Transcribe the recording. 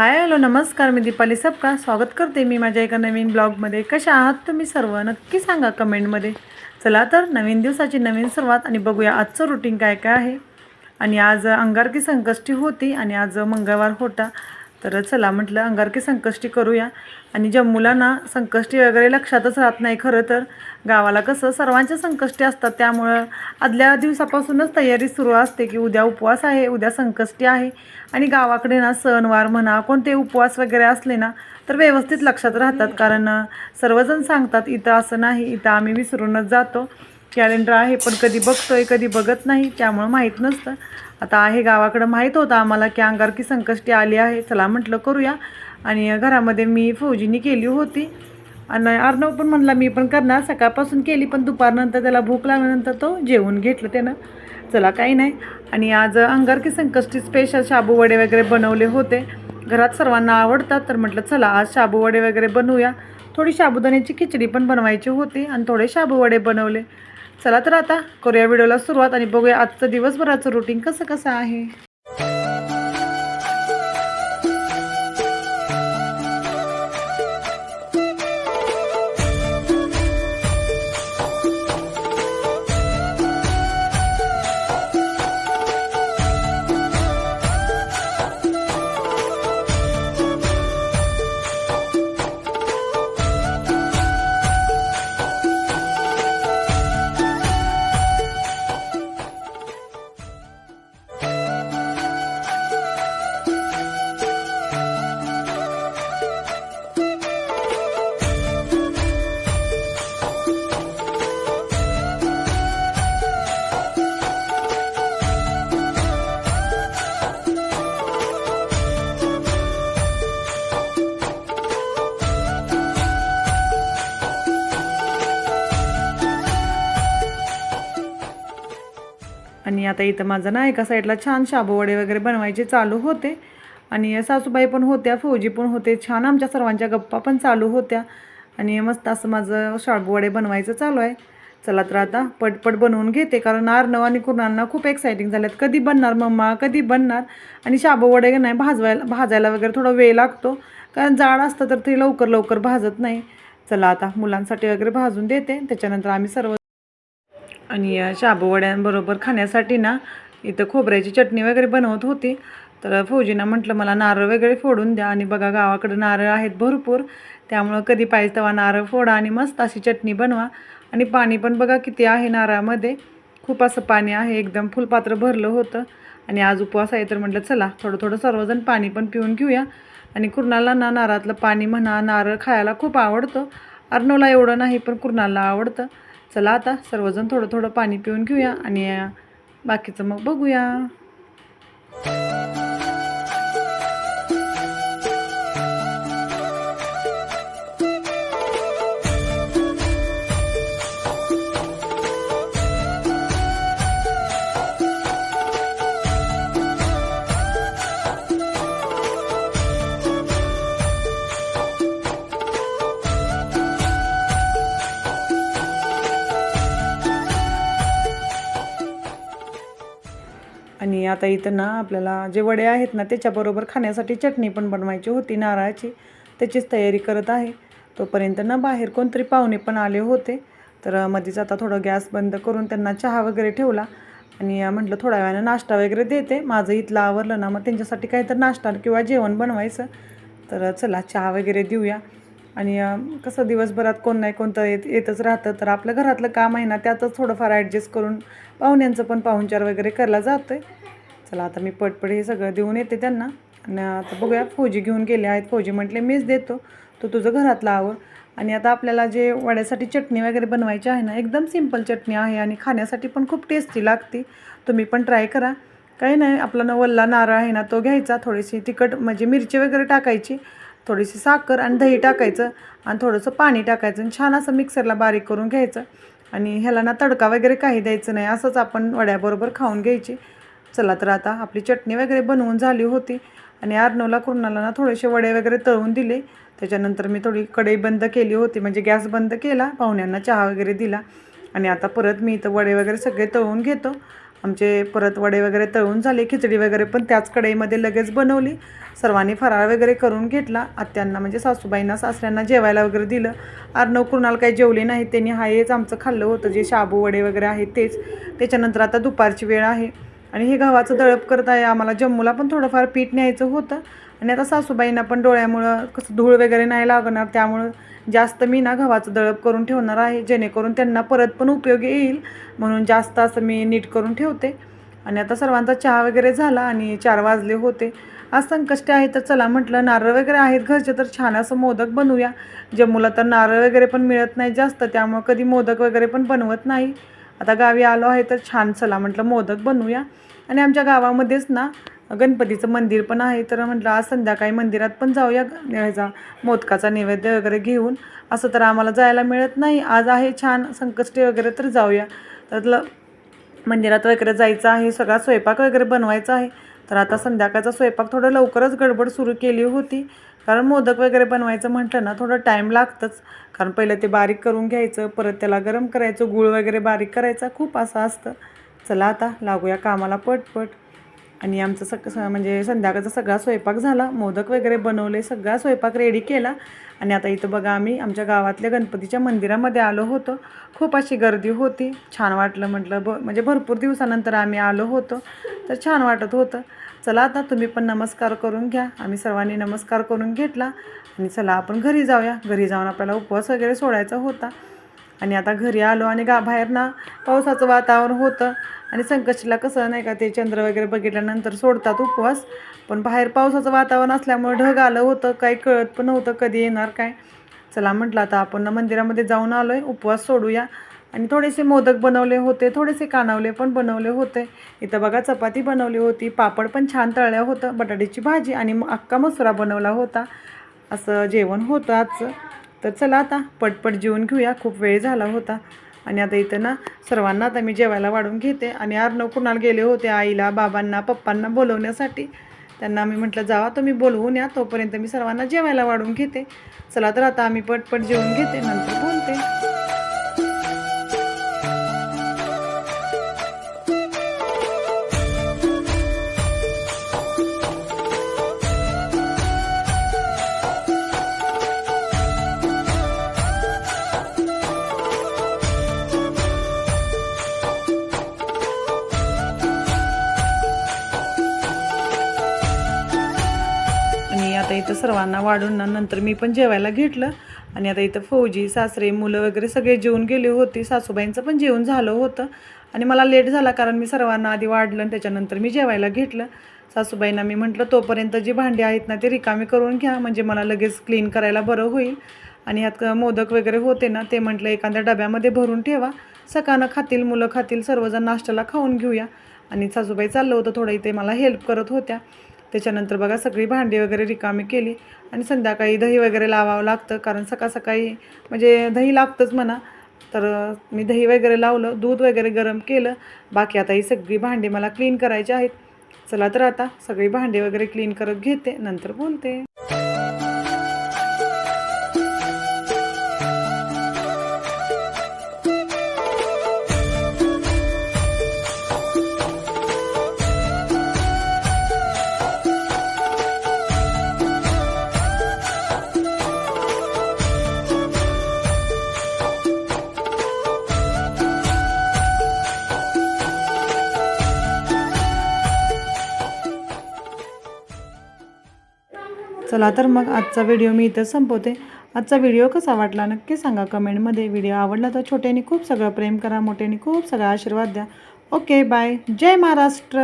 Hi hello नमस्कार मी दीपाली सबका स्वागत करते मी माझ्या एका नवीन ब्लॉगमध्ये. कशा आहात तुम्ही सर्व? नक्की सांगा कमेंटमध्ये. चला तर नवीन दिवसाची नवीन सुरुवात आणि बघूया आजचं रुटीन काय काय आहे. आणि आज अंगारकी संकष्टी होती आणि आज मंगळवार होता. तर चला म्हटलं अंगारकी संकष्टी करूया. आणि जम्मूला ना संकष्टी वगैरे लक्षातच राहत नाही खरं तर गावाला कसं सर्वांच्या संकष्टी असतात. त्यामुळं आदल्या दिवसापासूनच तयारी सुरू असते की उद्या उपवास आहे उद्या संकष्टी आहे. आणि गावाकडे ना सणवार म्हणा कोणते उपवास वगैरे असले ना तर व्यवस्थित लक्षात राहतात. कारण सर्वजण सांगतात इथं असं नाही इथं आम्ही विसरूनच जातो. कॅलेंडर आहे पण कधी बघतोय कधी बघत नाही त्यामुळं माहीत नसतं. आता आहे गावाकडं माहीत होतं आम्हाला की अंगारकी संकष्टी आली आहे. चला म्हटलं करूया. आणि घरामध्ये मी फौजीनी केली होती. आणि अर्णव पण म्हणला मी पण करणार. सकाळपासून केली पण दुपारनंतर त्याला भूक लागल्यानंतर तो जेवून घेतलं त्यानं. चला काही नाही. आणि आज अंगारकी संकष्टी स्पेशल शाबू वडे वगैरे बनवले होते. घरात सर्वांना आवडतात तर म्हटलं चला आज शाबू वडे वगैरे बनवूया. थोडी साबुदाण्याची खिचडी पण बनवायची होती आणि थोडे शाबू वडे बनवले. चला तर आता करूया व्हिडिओला सुरुवात आणि बघूया आजचं दिवसभराचं रुटीन कसं कसं आहे. आणि आता इथं माझं ना एका साईडला छान शाबूवडे वगैरे बनवायचे चालू होते. आणि सासूबाई पण होत्या फौजी पण होते. छान आमच्या सर्वांच्या गप्पा पण चालू होत्या. आणि मस्त असं माझं शाबूवडे बनवायचं चालू आहे. चला तर आता पटपट बनवून घेते कारण अर्णव आणि कुणांना खूप एक्सायटिंग झाल्यात. कधी बनणार मम्मा? कधी बनणार? आणि शाबू वडे नाही भाजवायला भाजायला वगैरे थोडा वेळ लागतो. कारण जाड असतं तर ते लवकर लवकर भाजत नाही. चला आता मुलांसाठी वगैरे भाजून देते. त्याच्यानंतर आम्ही सर्व आणि या शाबूवड्यांबरोबर खाण्यासाठी ना इथं खोबऱ्याची चटणी वगैरे बनवत होती. तर फौजीनं म्हटलं मला नारळ वगैरे फोडून द्या. आणि बघा गावाकडं नारळ आहेत भरपूर. त्यामुळं कधी पाहिजे तेव्हा नारळ फोडा आणि मस्त अशी चटणी बनवा. आणि पाणी पण बघा किती आहे नारळामध्ये. खूप असं पाणी आहे एकदम फुलपात्र भरलं होतं. आणि आज उपवास आहे तर म्हटलं चला थोडं थोडं सर्वजण पाणी पण पिऊन घेऊया. आणि कुर्णाला ना नारळातलं पाणी म्हणा नारळ खायला खूप आवडतं. अर्णवला एवढं नाही पण कुर्णाला आवडतं. चला आता सर्वजण थोडं थोडं पाणी पिऊन घेऊया आणि बाकीचं मग बघूया. आता इथं ना आपल्याला जे वडे आहेत ना त्याच्याबरोबर खाण्यासाठी चटणी पण बनवायची होती नारळाची. त्याचीच तयारी करत आहे. तोपर्यंत ना बाहेर कोणतरी पाहुणे पण आले होते. तर मध्येच आता थोडं गॅस बंद करून त्यांना चहा वगैरे ठेवला. आणि म्हटलं थोड्या वेळानं नाश्ता वगैरे देते. माझं इथलं आवरलं ना मग त्यांच्यासाठी काहीतरी नाश्ता किंवा जेवण बनवायचं. तर चला चहा वगैरे देऊया. आणि कसं दिवसभरात कोण नाही कोणतं येत येतच राहतं. तर आपलं घरातलं काम आहे ना त्यातच थोडंफार ॲडजस्ट करून पाहुण्यांचं पण पाहुणचार वगैरे करायला जातं आहे चला आता मी पटपट हे सगळं देऊन येते त्यांना. आणि आता बघूया फौजी घेऊन गेले आहेत. फौजी म्हटले मीच देतो. तो तुझं घरातलं आवर. आणि आता आपल्याला जे वड्यासाठी चटणी वगैरे बनवायची आहे ना एकदम सिंपल चटणी आहे आणि खाण्यासाठी पण खूप टेस्टी लागते. तुम्ही पण ट्राय करा. काही नाही आपला ना वल्ला नारळ आहे ना तो घ्यायचा. थोडीशी तिखट म्हणजे मिरची वगैरे टाकायची. थोडीशी साखर आणि दही टाकायचं आणि थोडंसं पाणी टाकायचं आणि छान असं मिक्सरला बारीक करून घ्यायचं. आणि ह्याला ना तडका वगैरे काही द्यायचं नाही. असंच आपण वड्याबरोबर खाऊन घ्यायची. चला तर आता आपली चटणी वगैरे बनवून झाली होती. आणि अर्नवला कुर्णाला ना थोडेसे वडे वगैरे तळून दिले. त्याच्यानंतर मी थोडी कढई बंद केली होती. म्हणजे गॅस बंद केला पाहुण्यांना चहा वगैरे दिला. आणि आता परत मी इथं वडे वगैरे सगळे तळून घेतो. आमचे परत वडे वगैरे तळून झाले खिचडी वगैरे पण त्याच कढईमध्ये लगेच बनवली. सर्वांनी फराळ वगैरे करून घेतला. आत्यांना म्हणजे सासूबाईंना सासऱ्यांना जेवायला वगैरे दिलं. अर्णव कुणाला काही जेवले नाही त्यांनी हा हेच आमचं खाल्लं होतं. जे शाबू वडे वगैरे आहेत तेच. त्याच्यानंतर आता दुपारची वेळ आहे. आणि हे गव्हाचं दळप करत आहे आम्हाला. जम्मूला पण थोडंफार पीठ न्यायचं होतं. आणि आता सासूबाईंना पण डोळ्यामुळं कसं धूळ वगैरे नाही लागणार त्यामुळं जास्त मी ना गव्हाचं दळप करून ठेवणार आहे. जेणेकरून त्यांना परत पण उपयोगी येईल. म्हणून जास्त असं मी नीट करून ठेवते. आणि आता सर्वांचा चहा वगैरे झाला आणि चार वाजले होते. आज संकष्टी आहे तर चला म्हटलं नारळ वगैरे आहेत घरचे तर छान असं मोदक बनवूया. जम्मूला तर नारळ वगैरे पण मिळत नाही जास्त त्यामुळं कधी मोदक वगैरे पण बनवत नाही. आता गावी आलो आहे तर छान चला म्हटलं मोदक बनवूया. आणि आमच्या गावामध्येच ना गणपतीचं मंदिर पण आहे. तर म्हटलं आज संध्याकाळी मंदिरात पण जाऊया ह्याचा मोदकाचा नैवेद्य वगैरे घेऊन. असं तर आम्हाला जायला मिळत नाही. आज आहे छान संकष्टी वगैरे तर जाऊया. त्यातलं मंदिरात वगैरे जायचं आहे. सगळा स्वयंपाक वगैरे बनवायचा आहे. तर आता संध्याकाळचा स्वयंपाक थोडं लवकरच गडबड सुरू केली होती. कारण मोदक वगैरे बनवायचं म्हटलं ना थोडं टाईम लागतंच. कारण पहिलं ते बारीक करून घ्यायचं परत त्याला गरम करायचं गूळ वगैरे बारीक करायचा खूप असं असतं. चला आता लागूया कामाला पटपट. आणि आमचं सग म्हणजे संध्याकाळचा सगळा स्वयंपाक झाला मोदक वगैरे बनवले सगळा स्वयंपाक रेडी केला. आणि आता इथं बघा आम्ही आमच्या गावातल्या गणपतीच्या मंदिरामध्ये आलो होतो. खूप अशी गर्दी होती. छान वाटलं म्हटलं ब म्हणजे भरपूर दिवसानंतर आम्ही आलो होतो. तर छान वाटत होतं. चला आता तुम्ही पण नमस्कार करून घ्या. आम्ही सर्वांनी नमस्कार करून घेतला. आणि चला आपण घरी जाऊया. घरी जाऊन आपल्याला उपवास वगैरे सोडायचा होता. आणि आता घरी आलो आणि गा बाहेर ना पावसाचं वातावरण होतं. आणि संकष्टीला कसं नाही का ते चंद्र वगैरे बघितल्यानंतर सोडतात उपवास. पण बाहेर पावसाचं वातावरण असल्यामुळे ढग आलं होतं. काही कळत पण नव्हतं कधी येणार काय. चला म्हटलं आता आपण मंदिरामध्ये जाऊन आलो आहे उपवास सोडूया. आणि थोडेसे मोदक बनवले होते थोडेसे कानावले पण बनवले होते. इथं बघा चपाती बनवली होती पापड पण छान तळल्या होतं बटाट्याची भाजी आणि अक्का अख्खा मसुरा बनवला होता. असं जेवण होतं आजचं. तर चला आता पटपट जेवून घेऊया खूप वेळ झाला होता. आणि आता इथं ना सर्वांना आता मी जेवायला वाढून घेते. आणि अर्णव कुणाला गेले होते आईला बाबांना पप्पांना बोलवण्यासाठी. त्यांना मी म्हटलं जावा तुम्ही बोलवून या तोपर्यंत मी सर्वांना जेवायला वाढून घेते. चला तर आता आम्ही पटपट जेवून घेते नंतर बोलते. आता इथं सर्वांना वाढून ना नंतर मी पण जेवायला घेतलं. आणि आता इथं फौजी सासरे मुलं वगैरे सगळे जेवून गेले होते. सासूबाईंचं पण जेवण झालं होतं. आणि मला लेट झाला कारण मी सर्वांना आधी वाढलं आणि त्याच्यानंतर मी जेवायला घेतलं. सासूबाईंना मी म्हटलं तोपर्यंत जी भांडी आहेत ना ते रिकामी करून घ्या. म्हणजे मला लगेच क्लीन करायला बरं होईल. आणि ह्यात मोदक वगैरे होते ना ते म्हटलं एखाद्या डब्यामध्ये भरून ठेवा. सकाळनं खातील मुलं खातील सर्वजण नाश्त्याला खाऊन घेऊया. आणि सासूबाई चाललं होतं थोडं इथे. मला हेल्प करत होत्या. त्याच्यानंतर बघा सगळी भांडी वगैरे रिकामी केली आणि संध्याकाळी दही वगैरे लावावं लागतं कारण सकाळ सकाळी म्हणजे दही लागतंच म्हणा. तर मी दही वगैरे लावलं दूध वगैरे गरम केलं. बाकी आता ही सगळी भांडी मला क्लीन करायची आहेत. चला तर आता सगळी भांडी वगैरे क्लीन करत घेते नंतर बोलते. चला तर मग आजचा व्हिडिओ मी इथं संपवते. आजचा व्हिडिओ कसा वाटला नक्की सांगा कमेंटमध्ये व्हिडिओ आवडला तर छोट्याने खूप सगळं प्रेम करा मोठ्याने खूप सगळा आशीर्वाद द्या. ओके बाय जय महाराष्ट्र.